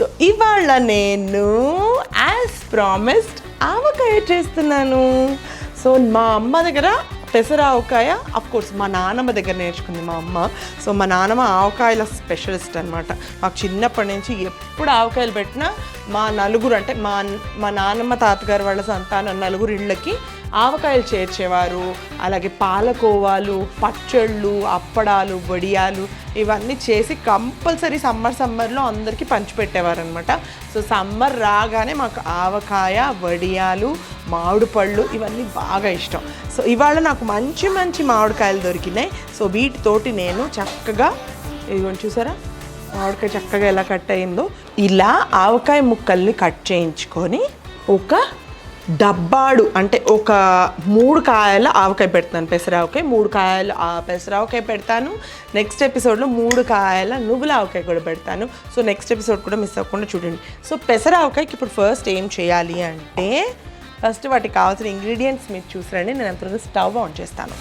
So ఇవాళ నేను as promised ఆవకాయ చేస్తున్నాను. సో మా అమ్మ దగ్గర పెసర ఆవకాయ కోర్స్ మా నాన్నమ్మ దగ్గర నేర్చుకుంది మా అమ్మ. సో మా నాన్నమ్మ ఆవకాయల స్పెషలిస్ట్ అనమాట మాకు చిన్నప్పటి నుంచి ఎప్పుడు ఆవకాయలు పెట్టినా మా నలుగురు అంటే మా మా నాన్నమ్మ తాతగారు వాళ్ళ సంతానం నలుగురు ఇళ్ళకి ఆవకాయలు చేర్చేవారు. అలాగే పాలకోవాలు పచ్చళ్ళు అప్పడాలు వడియాలు ఇవన్నీ చేసి కంపల్సరీ సమ్మర్ సమ్మర్లో అందరికీ పంచిపెట్టేవారు అనమాట సో సమ్మర్ రాగానే మాకు ఆవకాయ వడియాలు మామిడి పళ్ళు ఇవన్నీ బాగా ఇష్టం. సో ఇవాళ నాకు మంచి మంచి మామిడికాయలు దొరికినాయి. సో వీటితోటి నేను చక్కగా ఇదిగోండి చూసారా? మామిడికాయ చక్కగా ఎలా కట్ అయిందో. ఇలా ఆవకాయ ముక్కల్ని కట్ చేయించుకొని ఒక డబ్బాడు అంటే ఒక మూడు కాయల ఆవకాయ పెడతాను. పెసరావకాయ మూడు కాయలు ఆ పెసరావకాయ పెడతాను. నెక్స్ట్ ఎపిసోడ్లో మూడు కాయల నువ్వుల ఆవకాయ కూడా పెడతాను. సో నెక్స్ట్ ఎపిసోడ్ కూడా మిస్ అవ్వకుండా చూడండి. సో పెసరావకాయకి ఇప్పుడు ఫస్ట్ ఏం చేయాలి అంటే ఫస్ట్ వాటికి కావాల్సిన ఇంగ్రీడియంట్స్ మీరు చూసారండి నేను అంత స్టవ్ ఆన్ చేస్తాను.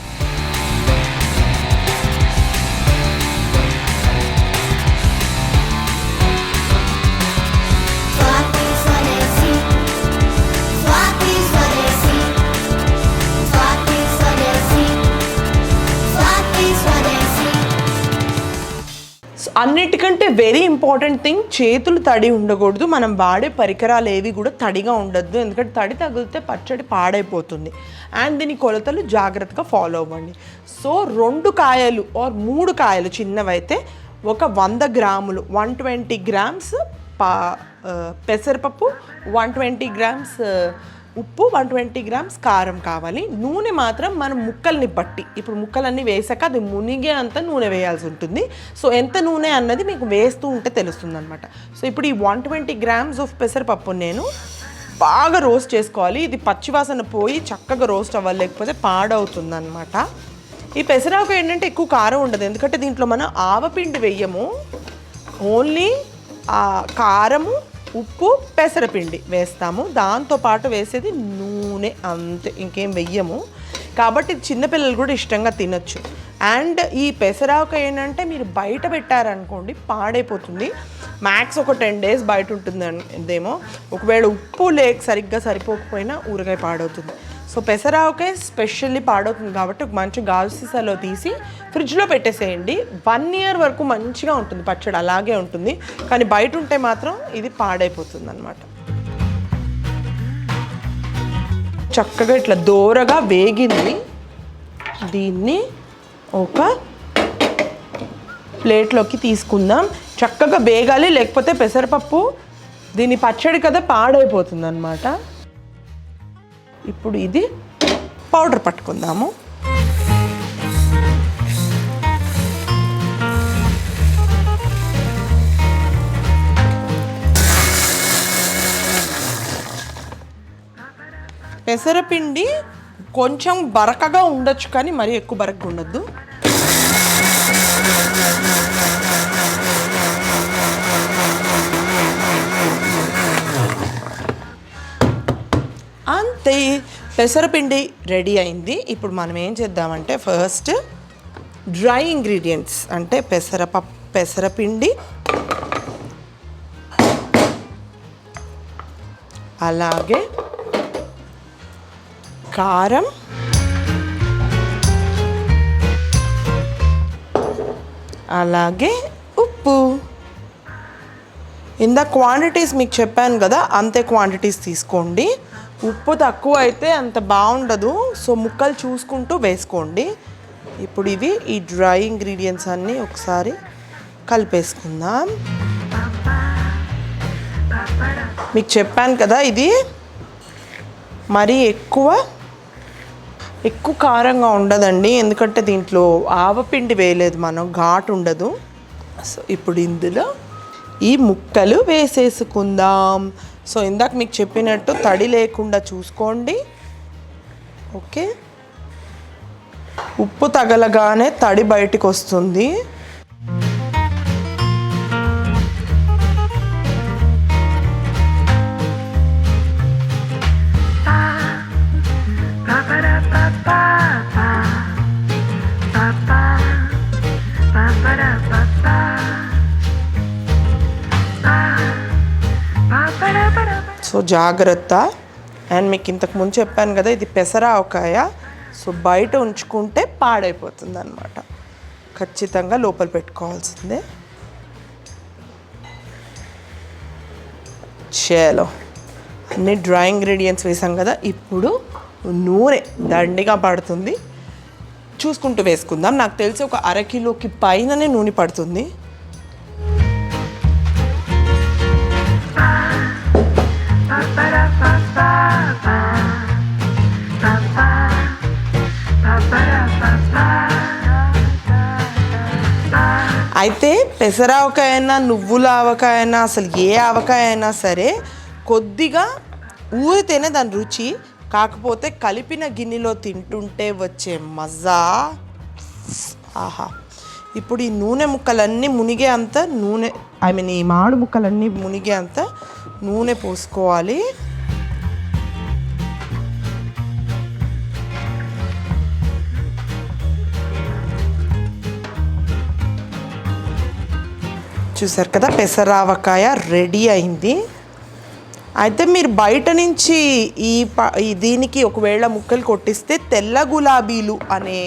అన్నిటికంటే వెరీ ఇంపార్టెంట్ థింగ్ చేతులు తడి ఉండకూడదు. మనం వాడే పరికరాలు ఏవి కూడా తడిగా ఉండొద్దు. ఎందుకంటే తడి తగిలితే పచ్చడి పాడైపోతుంది. అండ్ దీని కొలతలు జాగ్రత్తగా ఫాలో అవ్వండి. సో రెండు కాయలు ఆర్ మూడు కాయలు చిన్నవైతే ఒక వంద గ్రాములు వన్ ట్వంటీ గ్రామ్స్ పా uh, పెసరపప్పు వన్ ట్వంటీ గ్రామ్స్ ఉప్పు వన్ ట్వంటీ గ్రామ్స్ కారం కావాలి. నూనె మాత్రం మనం ముక్కల్ని బట్టి ఇప్పుడు ముక్కలన్నీ వేసాక అది మునిగే అంత నూనె వేయాల్సి ఉంటుంది. సో ఎంత నూనె అన్నది మీకు వేస్తూ ఉంటే తెలుస్తుంది అనమాట సో ఇప్పుడు ఈ వన్ ట్వంటీ గ్రామ్స్ ఆఫ్ పెసరపప్పు నేను బాగా రోస్ట్ చేసుకోవాలి. ఇది పచ్చివాసన పోయి చక్కగా రోస్ట్ అవ్వాలి లేకపోతే పాడవుతుంది అనమాట ఈ పెసరాకు ఏంటంటే ఎక్కువ కారం ఉండదు. ఎందుకంటే దీంట్లో మనం ఆవపిండి వెయ్యము ఓన్లీ ఆ కారము ఉప్పు పెసరపిండి వేస్తాము. దాంతోపాటు వేసేది నూనె అంతే ఇంకేం వెయ్యము. కాబట్టి చిన్నపిల్లలు కూడా ఇష్టంగా తినచ్చు. అండ్ ఈ పెసరాకు ఏంటంటే మీరు బయట పెట్టారనుకోండి పాడైపోతుంది. మ్యాక్స్ ఒక టెన్ డేస్ బయట ఉంటుంది అదేమో ఒకవేళ ఉప్పు లేక సరిగ్గా సరిపోకపోయినా ఊరగాయ పాడవుతుంది. సో పెసరావకాయ స్పెషల్లీ పాడవుతుంది కాబట్టి ఒక మంచి గాజు సీసాలో తీసి ఫ్రిడ్జ్లో పెట్టేసేయండి. వన్ ఇయర్ వరకు మంచిగా ఉంటుంది పచ్చడి అలాగే ఉంటుంది. కానీ బయట ఉంటే మాత్రం ఇది పాడైపోతుంది అనమాట చక్కగా ఇట్లా దోరగా వేగింది. దీన్ని ఒక ప్లేట్లోకి తీసుకుందాం. చక్కగా వేగాలి లేకపోతే పెసరపప్పు దీని పచ్చడి కదా పాడైపోతుంది అనమాట ఇప్పుడు ఇది పౌడర్ పట్టుకుందాము. పెసరపిండి కొంచెం బరకగా ఉండొచ్చు కానీ మరీ ఎక్కువ బరకగా ఉండొద్దు. పెసరపిండి రెడీ అయింది. ఇప్పుడు మనం ఏం చేద్దామంటే ఫస్ట్ డ్రై ఇంగ్రీడియంట్స్ అంటే పెసరపప్పు పెసరపిండి అలాగే కారం అలాగే ఉప్పు. ఇందా క్వాంటిటీస్ మీకు చెప్పాను కదా అంతే క్వాంటిటీస్ తీసుకోండి. ఉప్పు తక్కువ అయితే అంత బాగుండదు. సో ముక్కలు చూసుకుంటూ వేసుకోండి. ఇప్పుడు ఇవి ఈ డ్రై ఇంగ్రీడియంట్స్ అన్నీ ఒకసారి కలిపేసుకుందాం. మీకు చెప్పాను కదా ఇది. మరీ ఎక్కువ ఎక్కువ కారంగా ఉండదండి. ఎందుకంటే దీంట్లో ఆవపిండి వేయలేదు మనం ఘాటు ఉండదు. సో ఇప్పుడు ఇందులో ఈ ముక్కలు వేసేసుకుందాం. సో ఇందాక మీకు చెప్పినట్టు తడి లేకుండా చూసుకోండి. ఓకే. ఉప్పు తగలగానే తడి బయటికి వస్తుంది. సో జాగ్రత్త. అండ్ మీకు ఇంతకు ముందు చెప్పాను కదా ఇది పెసరావకాయ సో బయట ఉంచుకుంటే పాడైపోతుంది అనమాట ఖచ్చితంగా లోపల పెట్టుకోవాల్సిందే. చేలో. అన్ని డ్రై ఇంగ్రీడియంట్స్ వేసాం కదా ఇప్పుడు నూనె దండిగా పడుతుంది. చూసుకుంటూ వేసుకుందాం. నాకు తెలిసి ఒక అరకిలోకి పైననే నూనె పడుతుంది. అయితే పెసర ఆవకాయ అయినా నువ్వుల ఆవకాయ అయినా అసలు ఏ ఆవకాయ అయినా సరే కొద్దిగా ఊరితేనే దాని రుచి కాకపోతే కలిపిన గిన్నెలో తింటుంటే వచ్చే మజా. ఆహా. ఇప్పుడు ఈ నూనె ముక్కలన్నీ మునిగే అంత నూనె ఐ మీన్ ఈ మామిడి ముక్కలన్నీ మునిగే అంత నూనె పోసుకోవాలి. చూసారు కదా పెసరావకాయ రెడీ అయింది. అయితే మీరు బయట నుంచి ఈ ప ఈ దీనికి ఒకవేళ ముక్కలు కొట్టిస్తే తెల్ల గులాబీలు అనే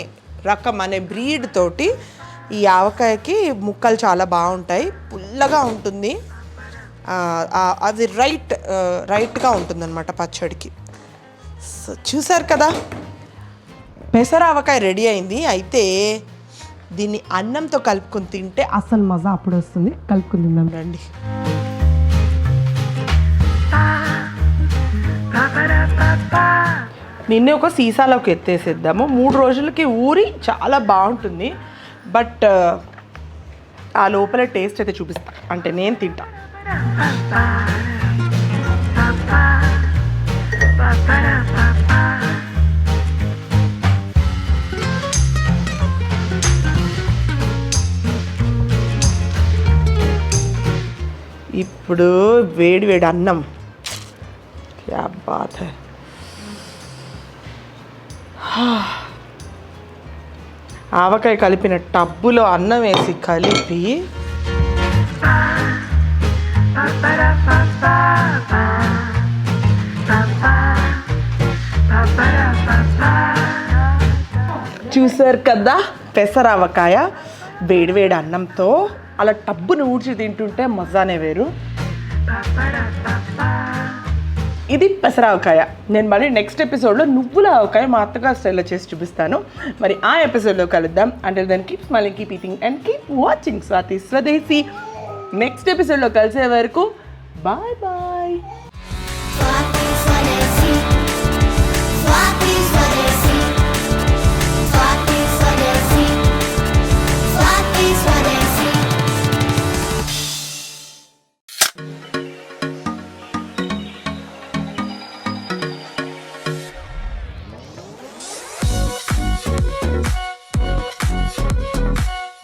రకం అనే బ్రీడ్ తోటి ఈ ఆవకాయకి ముక్కలు చాలా బాగుంటాయి. పుల్లగా ఉంటుంది. అది రైట్ రైట్గా ఉంటుందన్నమాట పచ్చడికి. సో చూసారు కదా? పెసర ఆవకాయ రెడీ అయింది. అయితే దీన్ని అన్నంతో కలుపుకొని తింటే అసలు మజా అప్పుడు వస్తుంది. కలుపుకొని తిందాం. రండి. నిన్నే ఒక సీసాలోకి ఎత్తేసేద్దాము. మూడు రోజులకి ఊరి చాలా బాగుంటుంది. బట్ ఆ లోపల టేస్ట్ అయితే చూపిస్తా. అంటే నేను తింటా. ఇప్పుడు వేడి వేడి అన్నం. క్యా బాత్ హై ఆవకాయ కలిపిన టబ్బులో అన్నం వేసి కలిపి చూసారు కదా? పెసరావకాయ వేడివేడి అన్నంతో అలా టబ్బును ఊడ్చి తింటుంటే మజానే వేరు. ఇది పెసరావకాయ. నేను మళ్ళీ నెక్స్ట్ ఎపిసోడ్లో నువ్వుల ఆవకాయ మా అత్తగారు స్టైల్లో చేసి చూపిస్తాను. మరి ఆ ఎపిసోడ్లో కలుద్దాం. అంటే దాన్ని keep smiling keep eating and keep watching Swathi Swadeshi next ఎపిసోడ్లో కలిసే వరకు బాయ్ బాయ్